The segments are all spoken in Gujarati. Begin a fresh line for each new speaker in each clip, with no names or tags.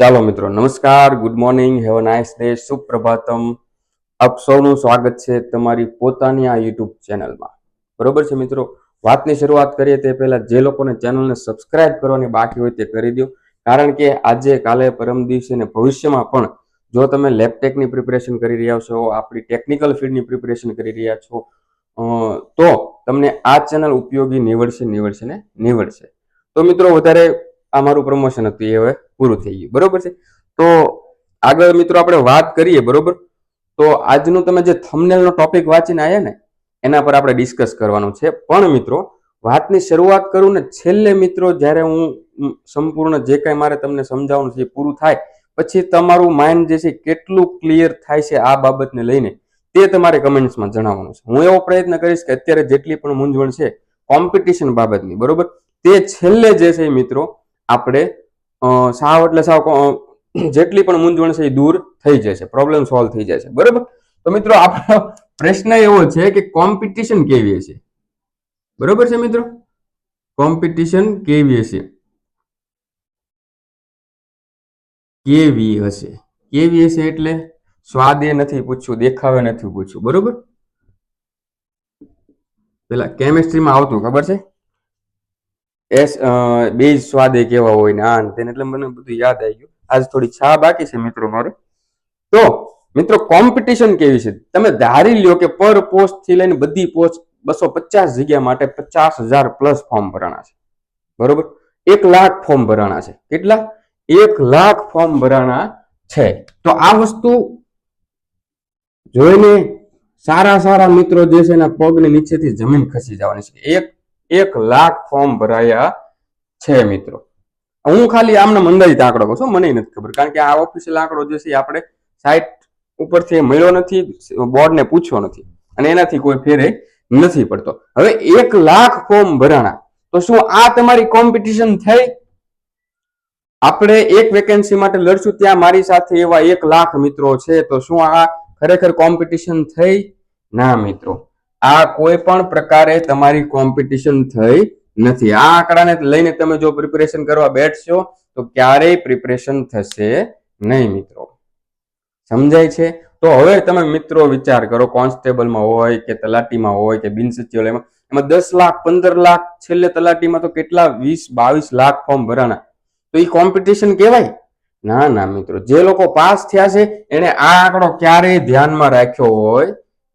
ચાલો મિત્રો, નમસ્કાર good morning have nice day સુપ્રભાતમ. આપ સૌનું સ્વાગત છે તમારી પોતાની આ યુટ્યુબ ચેનલમાં બરોબર છે મિત્રો? વાતની શરૂઆત કરીએ તે પહેલા જે લોકોને ચેનલને સબસ્ક્રાઇબ કરવાની બાકી હોય તે કરી દો. કારણ કે આજે, કાલે, પરમ દિવસે અને ભવિષ્યમાં પણ જો તમે લેપટેકની પ્રિપેરેશન કરી રહ્યા છો, આપણી ટેકનિકલ ફિલ્ડની પ્રિપેરેશન કરી રહ્યા છો તો તમને આ ચેનલ ઉપયોગી નીવડશે નીવડશે ને નીવડશે. તો મિત્રો, વધારે આ મારું પ્રમોશન હતું, એ હવે પૂરું થઈ ગયું. બરોબર છે? તો આગળ મિત્રો આપણે વાત કરીએ, બરોબર? તો આજનું તમે જે થમનેલનો ટોપિક વાંચીને આવ્યા ને, એના પર આપણે ડિસ્કસ કરવાનું છે. પણ મિત્રો, વાતની શરૂઆત કરું ને, છેલ્લે મિત્રો, જ્યારે હું સંપૂર્ણ જે કાંઈ મારે તમને સમજાવવાનું છે એ પૂરું થાય. પછી તમારું માઇન્ડ જે છે કેટલું ક્લિયર થાય છે આ બાબતને લઈને, તે તમારે કમેન્ટ્સમાં જણાવવાનું છે. હું એવો પ્રયત્ન કરીશ કે અત્યારે જેટલી પણ મૂંઝવણ છે કોમ્પિટિશન બાબતની, બરોબર? તે છેલ્લે જે છે મિત્રો આપણે સાવ એટલે સાવ જેટલી પણ મૂંઝવણ છે એ દૂર થઈ જશે પ્રોબ્લેમ સોલ્વ થઈ જશે બરોબર? તો મિત્રો આપણો પ્રશ્ન એવો છે કે કોમ્પિટિશન કેવી હશે? બરોબર છે મિત્રો? કોમ્પિટિશન કેવી હશે? કેવી હશે? કેવી હશે એટલે? સ્વાદે નથી પૂછ્યું, દેખાવે નથી પૂછ્યું, બરોબર? પેલા કેમેસ્ટ્રીમાં આવતું, ખબર છે? બે સ્વાદે કેવા હોય ને આ તેને એટલે મને બધું યાદ આવી ગયું. આજ થોડી છા બાકી છે મિત્રો મારે. તો, મિત્રો કોમ્પિટિશન કેવી છે? તમે ધારી લ્યો કે પર પોસ્ટથી લઈને બધી પોસ્ટ બસો પચાસ જગ્યા માટે પચાસ હજાર પ્લસ ફોર્મ ભરાણા છે. બરોબર? એક લાખ ફોર્મ ભરાણા છે. કેટલા? એક લાખ ફોર્મ ભરાણા છે. તો આ વસ્તુ જોઈને સારા સારા મિત્રો જે છે એના પગની નીચેથી જમીન ખસી જવાની છે. એક એક લાખ ફોર્મ ભરાયા છે મિત્રો. હું ખાલી આમને મંદાજિત આંકડો કહું છું, મને નથી ખબર. કારણ કે આ ઓફિશિયલ આંકડો જે છે આપણે સાઇટ ઉપરથી મળ્યો નથી બોર્ડને પૂછ્યો નથી. અને એનાથી કોઈ ફેરે નથી પડતો. હવે એક લાખ ફોર્મ ભરાણા. તો શું આ તમારી કોમ્પિટિશન થઈ? આપણે એક વેકેન્સી માટે લડશું ત્યાં મારી સાથે એવા એક લાખ મિત્રો છે. તો શું આ ખરેખર કોમ્પિટિશન થઈ? ના મિત્રો. આ કોઈ પણ પ્રકારે તમારી કોમ્પિટિશન થઈ નથી. આ આંકડાને લઈને તમે જો પ્રિપેરેશન કરવા બેઠશો, તો ક્યારેય પ્રિપેરેશન થશે નહીં મિત્રો. સમજાય છે? તો હવે તમે મિત્રો વિચાર કરો કોન્સ્ટેબલમાં હોય કે તલાટીમાં હોય કે બિન સચિવાલયમાં એમાં દસ લાખ, પંદર લાખ, છેલ્લે તલાટીમાં તો કેટલા? વીસ, બાવીસ લાખ ફોર્મ ભરાના તો એ કોમ્પિટિશન કહેવાય? ના ના મિત્રો. જે લોકો પાસ થયા છે, એને આ આંકડો ક્યારેય ધ્યાનમાં રાખ્યો હોય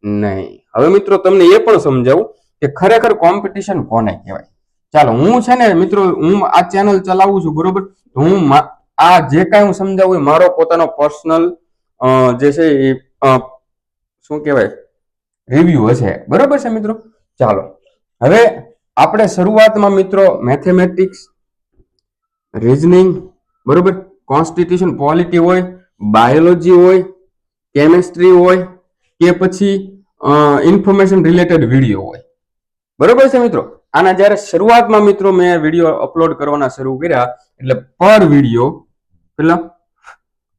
નહીં. હવે મિત્રો, તમને એ પણ સમજાવું કે ખરેખર કોમ્પિટિશન કોને કહેવાય? ચાલો, હું છે ને, મિત્રો, હું આ ચેનલ ચલાવું છું, બરોબર? હું આ જે કાંઈ હું સમજાવું એ મારો પોતાનો પર્સનલ જે છે એ શું કહેવાય? રિવ્યુ હશે. બરોબર છે, મિત્રો? ચાલો. હવે આપણે શરૂઆતમાં, મિત્રો મેથેમેટિક્સ રિઝનિંગ બરોબર? કોન્સ્ટિટ્યુશન પોલિટી હોય બાયોલોજી હોય કેમેસ્ટ્રી હોય, કે પછી ઇન્ફોર્મેશન રિલેટેડ વીડિયો હોય. બરોબર છે મિત્રો? આના જ્યારે શરૂઆતમાં મિત્રો મેં વીડિયો અપલોડ કરવાના શરૂ કર્યા, એટલે પર વીડિયો પેલા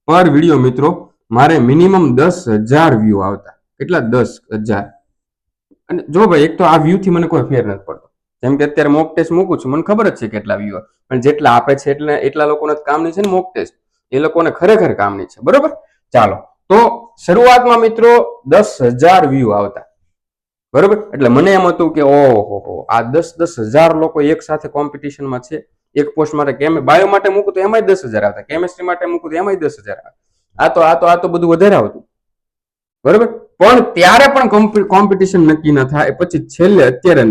પર વીડિયો મિત્રો, મારે મિનિમમ દસ હજાર વ્યૂ આવતા. કેટલા? દસ હજાર. અને જો ભાઈ, એક તો આ વ્યૂથી મને કોઈ ફેર નથી પડતો. જેમ કે અત્યારે મોક ટેસ્ટ મૂકું છું, મને ખબર જ છે કેટલા વ્યૂ પણ જેટલા આપે છે એટલે, એટલા લોકોને કામની છે ને મોક ટેસ્ટ એ લોકોને ખરેખર કામની છે. બરોબર? ચાલો. તો શરૂઆતમાં મિત્રો દસ હજાર વ્યૂ આવતા. બરોબર? એટલે મને એમ હતું કે ઓહો આ દસ દસ હજાર લોકો એક સાથે કોમ્પિટિશનમાં છે. એક પોસ્ટ માટે કેમ બાયો માટે મૂકું તો એમાંય દસ હજાર આવતા. કેમેસ્ટ્રી માટે મૂકું તો એમાંય દસ હજાર આવતા. આ તો આ તો આ તો બધું વધારે આવતું. બરોબર? પણ ત્યારે પણ કોમ્પિટિશન નક્કી ન થાય. પછી છેલ્લે અત્યારે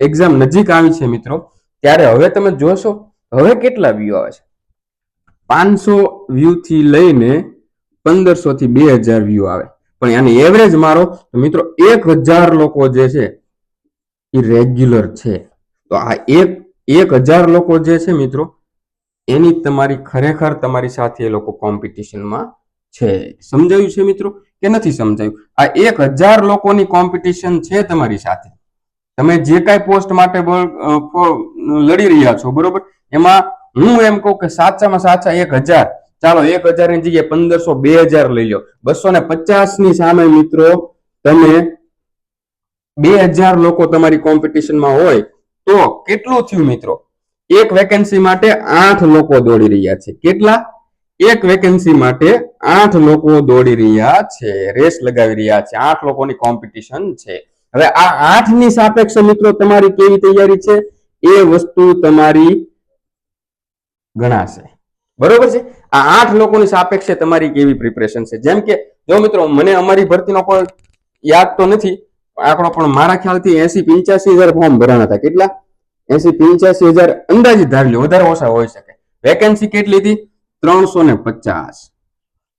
એક્ઝામ નજીક આવી છે મિત્રો. ત્યારે હવે તમે જોશો, હવે કેટલા વ્યૂ આવે છે? પાંચસો વ્યૂ થી લઈને પંદરસો થી બે હજાર વ્યૂ આવે. પણ આની એવરેજ મારો મિત્રો એક હજાર લોકો જે છે, એ રેગ્યુલર છે. તો આ એક એક હજાર લોકો જે છે મિત્રો, એની તમારી ખરેખર તમારી સાથે એ લોકો કોમ્પિટિશનમાં છે. સમજાયું છે મિત્રો કે નથી સમજાયું? આ એક હજાર લોકોની કોમ્પિટિશન છે તમારી સાથે. તમે જે કાંઈ પોસ્ટ માટે લડી રહ્યા છો, બરોબર? એમાં હું એમ કહું કે સાચામાં સાચા એક હજાર ચાલો, એક હજારની જગ્યાએ પંદરસો બે હજાર લઈ લો. બસો ને પચાસની સામે મિત્રો, તમે બે હજાર લોકો તમારી કોમ્પિટિશનમાં હોય, તો કેટલું થયું મિત્રો? એક વેકેન્સી માટે આઠ લોકો દોડી રહ્યા છે. કેટલા? એક વેકેન્સી માટે આઠ લોકો દોડી રહ્યા છે. રેસ લગાવી રહ્યા છે. આઠ લોકોની કોમ્પિટિશન છે. હવે આ આઠની સાપેક્ષે મિત્રો, તમારી કેવી તૈયારી છે? એ વસ્તુ તમારી ગણાશે. બરોબર છે? આ આઠ લોકોની સાપેક્ષે તમારી કેવી પ્રિપરેશન છે? જેમ કે, જો મિત્રો, મને અમારી ભરતીનો કોઈ યાદ તો નથી, આંકડો પણ મારા ખ્યાલથી એસી પંચ્યાસી હજાર ફોર્મ ભરાણા હતા. કેટલા? એસી પંચ્યાસી હજાર અંદાજિત ધારી લો વધારે ઓછા હોઈ શકે. વેકેન્સી કેટલી હતી? ત્રણસો ને પચાસ.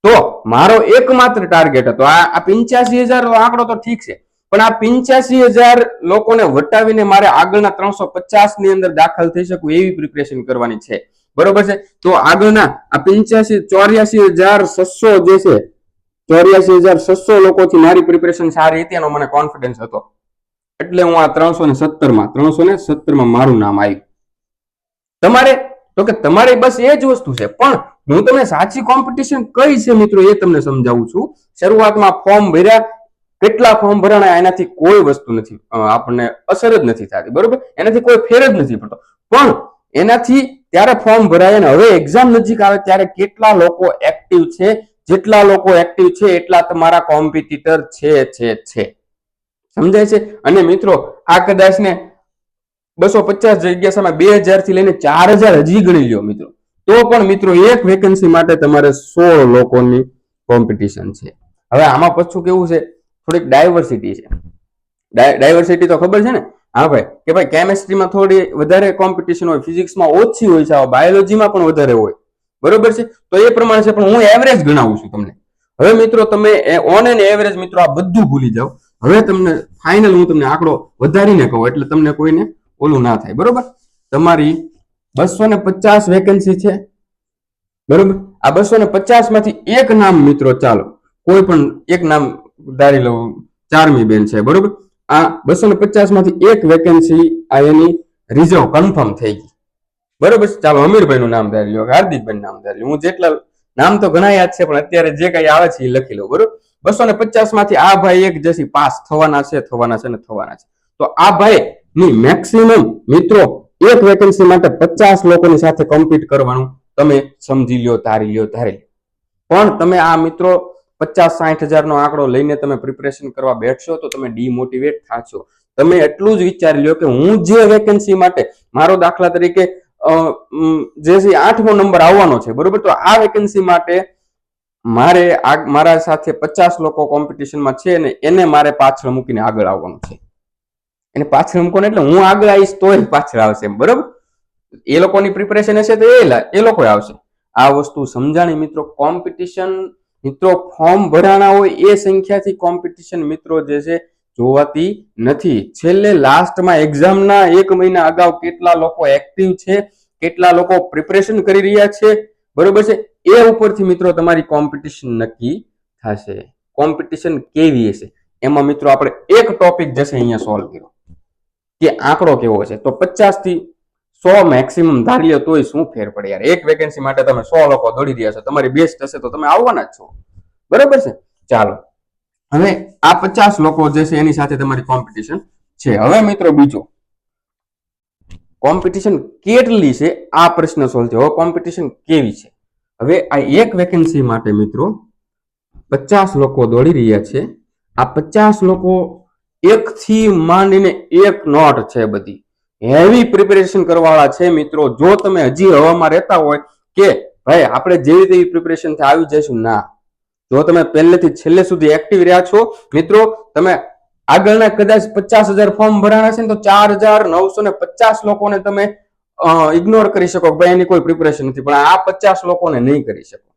તો મારો એકમાત્ર ટાર્ગેટ હતો. આ પંચ્યાસી હજાર આંકડો તો ઠીક છે, પણ આ પંચ્યાસી હજાર લોકોને વટાવીને મારે આગળના ત્રણસો પચાસની અંદર દાખલ થઈ શકું એવી પ્રિપરેશન કરવાની છે. બરોબર છે? તો આગળના આ પિંચ્યાસી, ચોર્યાસી હજાર છસો જે છે, ચોર્યાસી હજાર છસો લોકોથી મારી પ્રિપેરેશન સારી હતી, એનો મને કોન્ફિડન્સ હતો. એટલે હું આ ત્રણસો ને સત્તરમાં ત્રણસો ને સત્તરમાં મારું નામ આવ્યું. તમારે, તો કે તમારે બસ એ જ વસ્તુ છે, પણ હું તમને સાચી કોમ્પિટિશન કઈ છે મિત્રો એ તમને સમજાવું છું. શરૂઆતમાં ફોર્મ ભર્યા, કેટલા ફોર્મ ભરાણા એનાથી કોઈ વસ્તુ નથી આપણને અસર જ નથી થતી, બરોબર? એનાથી કોઈ ફેર જ નથી પડતો. પણ એનાથી ત્યારે ફોર્મ ભરાય અને હવે એક્ઝામ નજીક આવે ત્યારે કેટલા લોકો એક્ટિવ છે, જેટલા લોકો એક્ટિવ છે, એટલા તમારા કોમ્પિટિટર છે છે છે. સમજાય છે? અને મિત્રો, આ કદાચ ને બસો પચાસ જગ્યા સામે બે હજારથી લઈને ચાર હજાર હજી ગણી લ્યો મિત્રો. તો પણ મિત્રો, એક વેકેન્સી માટે તમારે સોળ લોકોની કોમ્પિટિશન છે. હવે આમાં પાછું કેવું છે? થોડીક ડાયવર્સિટી છે. ડાયવર્સિટી તો ખબર છે ને? હા ભાઈ, કે ભાઈ કેમેસ્ટ્રીમાં થોડી વધારે કોમ્પિટિશન હોય ફિઝિક્સમાં ઓછી હોય છે બાયોલોજીમાં પણ વધારે હોય. બરોબર છે? તો એ પ્રમાણે છે, પણ હું એવરેજ ગણાવું છું તમને. હવે મિત્રો તમે ઓન એન્ડ એવરેજ મિત્રો આ બધું ભૂલી જાઓ. હવે તમને ફાઇનલ હું તમને આંકડો વધારીને કહું, એટલે તમને કોઈને ઓલું ના થાય. બરોબર? તમારી બસો ને પચાસ વેકેન્સી છે. બરોબર? આ બસો ને પચાસમાંથી એક નામ મિત્રો ચાલો. કોઈ પણ એક નામ ધારી લઉં, ચારમી બેન છે. બરોબર? આ બસો ને પચાસમાંથી એક વેકેન્સી આ એની રિઝર્વ કન્ફર્મ થઈ ગઈ. બરોબર? ચાલો અમીરભાઈ નું નામ ધારી લો હાર્દિકભાઈ નામ ધારી લો હું જેટલા નામ તો ઘણા યાદ છે, પણ અત્યારે જે કઈ આવે છે એ લખી લો બરોબર? બસો ને પચાસમાંથી આ ભાઈ એક જશે, પાસ થવાના છે થવાના છે ને થવાના છે. તો આ ભાઈ ની મેક્સિમમ મિત્રો, એક વેકેન્સી માટે પચાસ લોકોની સાથે કમ્પીટ કરવાનું તમે સમજી લ્યો તારી લ્યો, ધારી પણ તમે આ મિત્રો પચાસ સાઠ હજારનો આંકડો લઈને તમે પ્રિપેરેશન કરવા બેઠશો તો તમે ડીમોટિવેટ થાશો. તમે એટલું જ વિચારી લ્યો કે હું જે વેકેન્સી માટે મારો દાખલા તરીકે જે આઠમો નંબર આવવાનો છે, બરોબર? તો આ વેકેન્સી માટે મારે મારા સાથે પચાસ લોકો કોમ્પિટિશનમાં છે ને એને મારે પાછળ મૂકીને આગળ આવવાનું છે. એને પાછળ મૂકો એટલે હું આગળ આવીશ તોય પાછળ આવશે એમ, બરોબર? એ લોકોની પ્રિપરેશન હશે તો એ લા- એ લોકો આવશે. આ વસ્તુ સમજાણી મિત્રો કોમ્પિટિશન મિત્રો, ફોર્મ ભરાણા હોય એ સંખ્યાથી કોમ્પિટિશન મિત્રો જે છે, જોવાતી નથી. છેલ્લે લાસ્ટમાં એક્ઝામના એક મહિના અગાઉ કેટલા લોકો એક્ટિવ છે, કેટલા લોકો પ્રિપરેશન કરી રહ્યા છે, બરોબર છે? એ ઉપરથી મિત્રો તમારી કોમ્પિટિશન નક્કી થશે. કોમ્પિટિશન કેવી હશે? એમાં મિત્રો આપણે એક ટોપિક જશે અહીંયા સોલ્વ કર્યો. કે આંકડો કેવો છે તો પચાસથી સો મેક્સિમમ ધારી લો તોય શું ફેર પડે યાર? એક વેકેન્સી માટે તમે સો લોકો દોડી રહ્યા છો. તમારી બેસ્ટ હશે તો તમે આવવાના જ છો. બરાબર છે? ચાલો. હવે આ પચાસ લોકો જે છે એની સાથે તમારી કોમ્પિટિશન છે. હવે મિત્રો બીજો. કોમ્પિટિશન કેટલી છે? આ પ્રશ્ન સોલ્વ થયો. કોમ્પિટિશન કેવી છે? હવે આ એક વેકેન્સી માટે મિત્રો પચાસ લોકો દોડી રહ્યા છે. આ પચાસ લોકો એક થી માંડીને એક નોટ છે બધી. હેવી પ્રિપેરેશન કરવાવાળા છે મિત્રો. જો તમે હજી હવામાં રહેતા હોય કે ભાઈ, આપણે જેવી તેવી પ્રિપેરેશનથી આવી જઈશું, ના. જો તમે પહેલેથી છેલ્લે સુધી એક્ટિવ રહ્યા છો, મિત્રો, તમે આગળના કદાચ પચાસ હજાર ફોર્મ ભરાણા છે તો ચાર હજાર નવસો ને પચાસ લોકોને તમે ઇગ્નોર કરી શકો ભાઈ, એની કોઈ પ્રિપેરેશન નથી. પણ આ પચાસ લોકોને નહીં કરી શકો.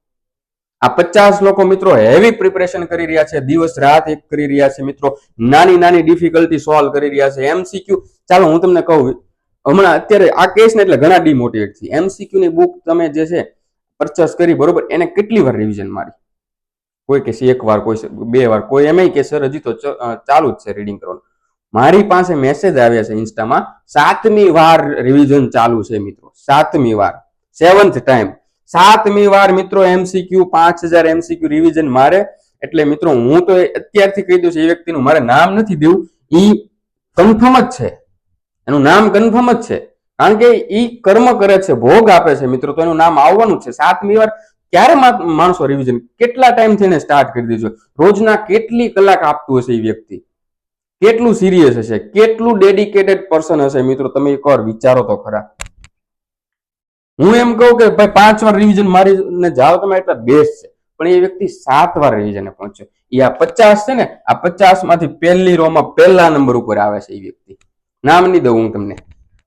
આ પચાસ લોકો મિત્રો હેવી પ્રિપેરેશન કરી રહ્યા છે, દિવસ રાત એક કરી રહ્યા છે મિત્રો, નાની નાની ડિફિકલ્ટી સોલ્વ કરી રહ્યા છે. એમસીક્યુ ચાલો હું તમને કહું, હમણાં અત્યારે આ કેસ ને એટલે ઘણા ડિમોટિવેટ છે. એમસીક્યુ ની બુક તમે જે છે પરચેસ કરી, બરોબર, એને કેટલી વાર રિવિઝન મારી? કોઈ કહેશે એક વાર, કોઈ બે વાર, કોઈ એમ કે, સર, હજી તો ચાલુ જ છે રીડિંગ કરવાનું. મારી પાસે મેસેજ આવ્યા છે ઇન્સ્ટામાં સાતમી વાર રિવિઝન ચાલુ છે મિત્રો, સાતમી વાર સેવન્થ ટાઈમ સાતમી વાર મિત્રો એમસીક્યુ પાંચ હજાર એમસીક્યુ રિવિઝન મારે. એટલે મિત્રો, હું તો એ અત્યારથી કહી દઉં છું, એ વ્યક્તિનું મારે નામ નથી દેવું. ઈ કન્ફર્મ જ છે. એનું નામ કન્ફર્મ જ છે. કારણ કે ઈ કર્મ કરે છે, ભોગ આપે છે મિત્રો, તો એનું નામ આવવાનું છે. સાતમી વાર ક્યારે માણસો રિવિઝન કેટલા ટાઈમથી એને સ્ટાર્ટ કરી દીધું રોજના કેટલી કલાક આપતું હશે એ વ્યક્તિ? કેટલું સિરિયસ હશે? કેટલું ડેડિકેટેડ પર્સન હશે મિત્રો? તમે એક વાર વિચારો તો ખરા. હું એમ કહું કે ભાઈ પાંચ વાર રિવિઝન મારીને જાઓ તમે, એટલા બેસ્ટ છે. પણ એ વ્યક્તિ સાત વાર રિવિઝને પહોંચ્યો. એ આ પચાસ છે ને, આ પચાસમાંથી પહેલી રો માં પહેલા નંબર ઉપર આવે છે એ વ્યક્તિ. નામ નહીં દઉં હું તમને.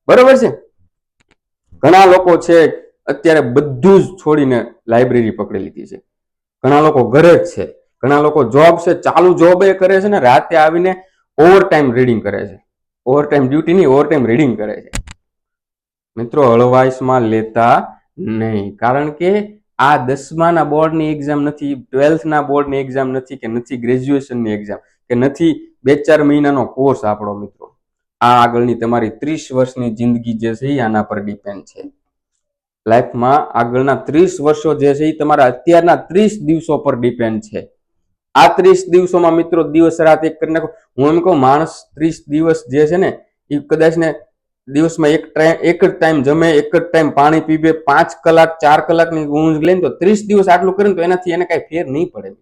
બરોબર છે? ઘણા લોકો છે, અત્યારે બધું જ છોડીને લાઇબ્રેરી પકડી લીધી છે. ઘણા લોકો ઘરે જ છે. ઘણા લોકો જોબ છે, ચાલુ જોબ એ કરે છે ને, રાતે આવીને ઓવર ટાઈમ રીડિંગ કરે છે. ઓવર ટાઈમ ડ્યુટી નહીં ઓવર ટાઈમ રીડિંગ કરે છે. મિત્રો હળવાશમાં લેતા નહીં. કારણ કે આ દસમાના બોર્ડની એક્ઝામ નથી ટ્વેલ્થના બોર્ડની એક્ઝામ નથી કે નથી ગ્રેજ્યુએશનની એક્ઝામ કે નથી બે ચાર મહિનાનો કોર્સ આપણો મિત્રો. આ આગળની તમારી ત્રીસ વર્ષની જિંદગી જે છે આના પર ડિપેન્ડ છે. લાઈફમાં આગળના ત્રીસ વર્ષો જે છે એ તમારા અત્યારના ત્રીસ દિવસો પર ડિપેન્ડ છે. આ ત્રીસ દિવસોમાં મિત્રો, દિવસ રાત એક કરી નાખો. હું એમ કહું, માણસ ત્રીસ દિવસ જે છે ને એ કદાચ ને દિવસમાં એક ટાઈમ એક જ ટાઈમ જમે, એક જ ટાઈમ પાણી પીવે, પાંચ કલાક, ચાર કલાકની ઊંઘ લઈને તો ત્રીસ દિવસ આટલું કરે તો એનાથી એને કાંઈ ફેર નહીં પડે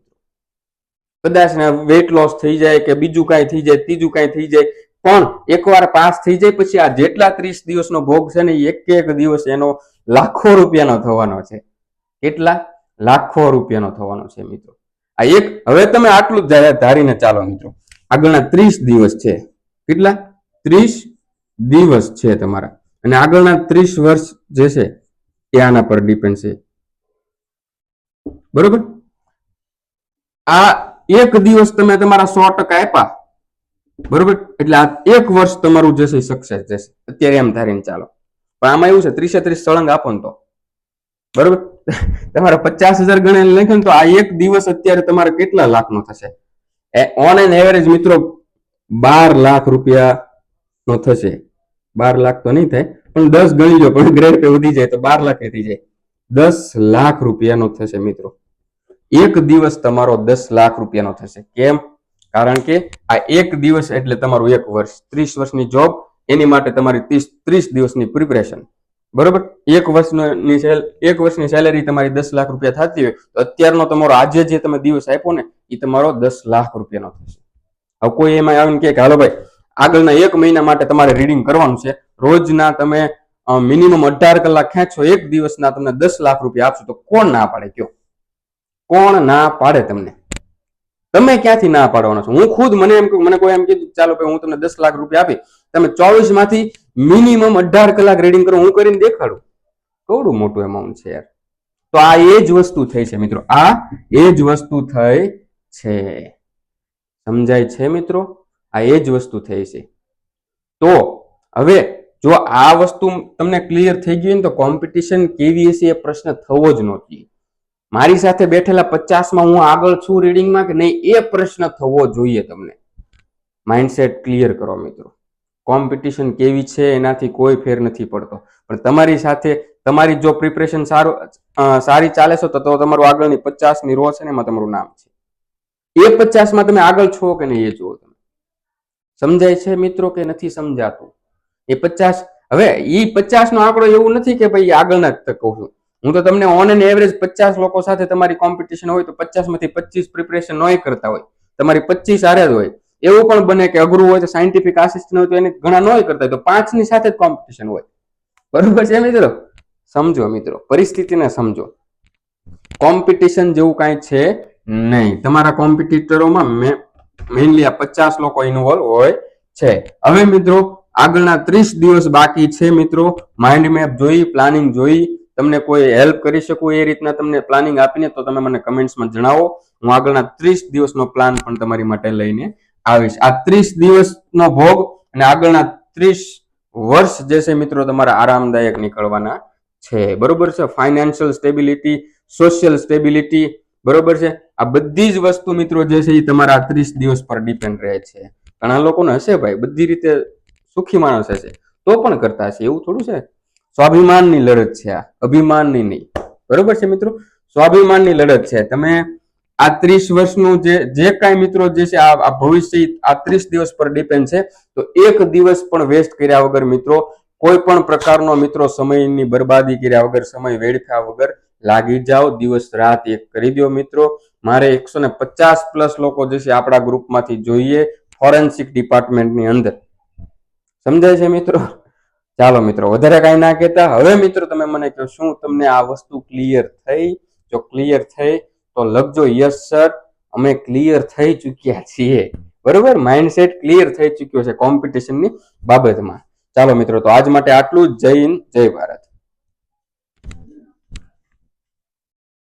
કદાચ વેટ લોસ થઈ જાય કે બીજું કાંઈ થઈ જાય, ત્રીજું કાંઈ થઈ જાય, પણ એકવાર પાસ થઈ જાય પછી આ જેટલા ત્રીસ દિવસનો ભોગ છે ને એક એક દિવસ એનો લાખો રૂપિયાનો થવાનો છે. કેટલા? લાખો રૂપિયાનો થવાનો છે મિત્રો. આ એક, હવે તમે આટલું જ ધારીને ચાલો મિત્રો. આગળના ત્રીસ દિવસ છે. કેટલા? ત્રીસ દિવસ છે તમારા. અને આગળના ત્રીસ વર્ષ જે છે, એ આના પર ડિપેન્ડ છે. બરોબર? આ એક દિવસ તમે તમારા સો ટકા આપ્યા. બરોબર? એટલે આ એક વર્ષ તમારું જે છે સક્સેસ જશે. અત્યારે એમ ધારીને ચાલો. પણ આમાં એવું છે ત્રીસે ત્રીસ સળંગ આપો ને તો. બરોબર? તમારે પચાસ હજાર ગણેલ લખ્યો તો આ એક દિવસ અત્યારે તમારે કેટલા લાખનો થશે? ઓન એન એવરેજ મિત્રો, બાર લાખ રૂપિયા નો થશે. બાર લાખ તો નહીં થાય, પણ દસ ગણી લો પણ ગ્રેડ પે વધી જાય તો બાર લાખ થઈ જાય. દસ લાખ રૂપિયાનો થશે મિત્રો. એક દિવસ તમારો દસ લાખ રૂપિયાનો થશે. કેમ? કારણ કે આ એક દિવસ એટલે તમારું એક વર્ષ. ત્રીસ વર્ષની જોબ એની માટે તમારી ત્રીસ ત્રીસ દિવસની પ્રિપરેશન બરોબર? એક વર્ષની એક વર્ષની સેલેરી તમારી દસ લાખ રૂપિયા થતી હોય, તો અત્યારનો તમારો આજે જે તમે દિવસ આપ્યો ને એ તમારો દસ લાખ રૂપિયાનો થશે. હવે કોઈ એમાં આવીને કે, હાલો ભાઈ આગળના એક મહિના માટે તમારે રીડિંગ કરવાનું છે. રોજના તમે મિનિમમ અઢાર કલાક ખેંચો, એક દિવસના તમને દસ લાખ રૂપિયા આપશો. તો કોણ ના પાડે કયો? કોણ ના પાડે તમને? તમે ક્યાંથી ના પાડવાનો છો? હું ખુદ મને એમ મને કોઈ એમ કીધું, ચાલો હું તમને દસ લાખ રૂપિયા આપી તમે ચોવીસમાંથી મિનિમમ અઢાર કલાક રીડિંગ કરો, હું કરીને દેખાડું. કેવડું મોટું એમાઉન્ટ છે યાર? તો આ એ જ વસ્તુ થઈ છે મિત્રો. આ એ જ વસ્તુ થઈ છે. સમજાય છે મિત્રો? આ એ જ વસ્તુ થઈ છે. તો હવે જો આ વસ્તુ તમને ક્લિયર થઈ ગઈ ને તો કોમ્પિટિશન કેવી હશે એ પ્રશ્ન થવો જ નહોતી મારી સાથે બેઠેલા પચાસમાં હું આગળ છું રીડિંગમાં કે નહીં એ પ્રશ્ન થવો જોઈએ તમને. માઇન્ડસેટ ક્લિયર કરો મિત્રો. કોમ્પિટિશન કેવી છે એનાથી કોઈ ફેર નથી પડતો. પણ તમારી સાથે તમારી જો પ્રિપરેશન સારું સારી ચાલે છે તો તમારું આગળની પચાસની રો છે ને એમાં તમારું નામ છે. એ પચાસમાં તમે આગળ છો કે નહીં એ જુઓ તમે. સમજાય છે મિત્રો કે નથી સમજાતું? એ પચાસ, હવે એ પચાસ નો આંકડો એવું નથી કે ભાઈ આગળના જ કહું છું. હું તો તમને ઓન એન એવરેજ પચાસ લોકો સાથે તમારી કોમ્પિટિશન હોય તો પચાસમાંથી પચીસ પ્રિપરેશન નોય કરતા હોય. તમારી પચીસ આરે જ હોય. એવું પણ બને કે અઘરું હોય તો સાયન્ટિફિક આસિસ્ટન્ટ હોય તો એને ઘણા નોય કરતા હોય તો પાંચની સાથે જ કોમ્પિટિશન હોય. બરોબર છે મિત્રો? સમજો મિત્રો, પરિસ્થિતિને સમજો. કોમ્પિટિશન જેવું કાંઈ છે નહીં. તમારા કોમ્પિટિટરોમાં મેઇનલી આ પચાસ લોકો ઇન્વોલ્વ હોય છે. હવે મિત્રો, આગળના ત્રીસ દિવસ બાકી છે મિત્રો. માઇન્ડ મેપ જોઈ પ્લાનિંગ જોઈ. તમને કોઈ હેલ્પ કરી શકું એ રીતના તમને પ્લાનિંગ આપીને તો તમે મને કમેન્ટ્સમાં જણાવો. હું આગળના ત્રીસ દિવસનો પ્લાન પણ તમારી માટે લઈને આવીશ. આ ત્રીસ દિવસનો ભોગ અને આગળના ત્રીસ વર્ષ જે છે મિત્રો તમારા આરામદાયક નીકળવાના છે. બરોબર છે? ફાઇનાન્શિયલ સ્ટેબિલિટી સોશિયલ સ્ટેબિલિટી બરોબર છે? આ બધી જ વસ્તુ મિત્રો જે છે એ તમારા ત્રીસ દિવસ પર ડિપેન્ડ રહે છે. ઘણા લોકોને હશે ભાઈ, બધી રીતે સુખી માણસ હશે. તો પણ કરતા હશે, એવું થોડું છે? સ્વાભિમાનની લડત છે આ, અભિમાનની નહીં. બરોબર છે મિત્રો? સ્વાભિમાનની લડત છે. તમે આ ત્રીસ વર્ષનું જે જે કાંઈ મિત્રો જે છે આ ભવિષ્ય આ ત્રીસ દિવસ પર ડિપેન્ડ છે, તો એક દિવસ પણ વેસ્ટ કર્યા વગર મિત્રો, કોઈ પણ પ્રકારનો મિત્રો સમયની બરબાદી કર્યા વગર, સમય વેડફ્યા વગર લાગી જાઓ, દિવસ રાત એક કરી દો મિત્રો. મારે એકસો ને પચાસ પ્લસ લોકો જે છે આપણા ગ્રુપમાંથી જોઈએ ફોરેન્સિક ડિપાર્ટમેન્ટની અંદર. સમજાય છે મિત્રો? ચાલો મિત્રો, વધારે કાંઈ ના કહેતા. હવે મિત્રો તમે મને કહો, શું તમને આ વસ્તુ ક્લિયર થઈ? જો ક્લિયર થઈ, તો લખજો યસ સર અમે ક્લિયર થઈ ચૂક્યા છીએ. બરોબર? માઇન્ડસેટ ક્લિયર થઈ ચૂક્યો છે કોમ્પિટિશનની બાબતમાં. ચાલો મિત્રો, તો આજ માટે આટલું જય હિન્દ, જય ભારત.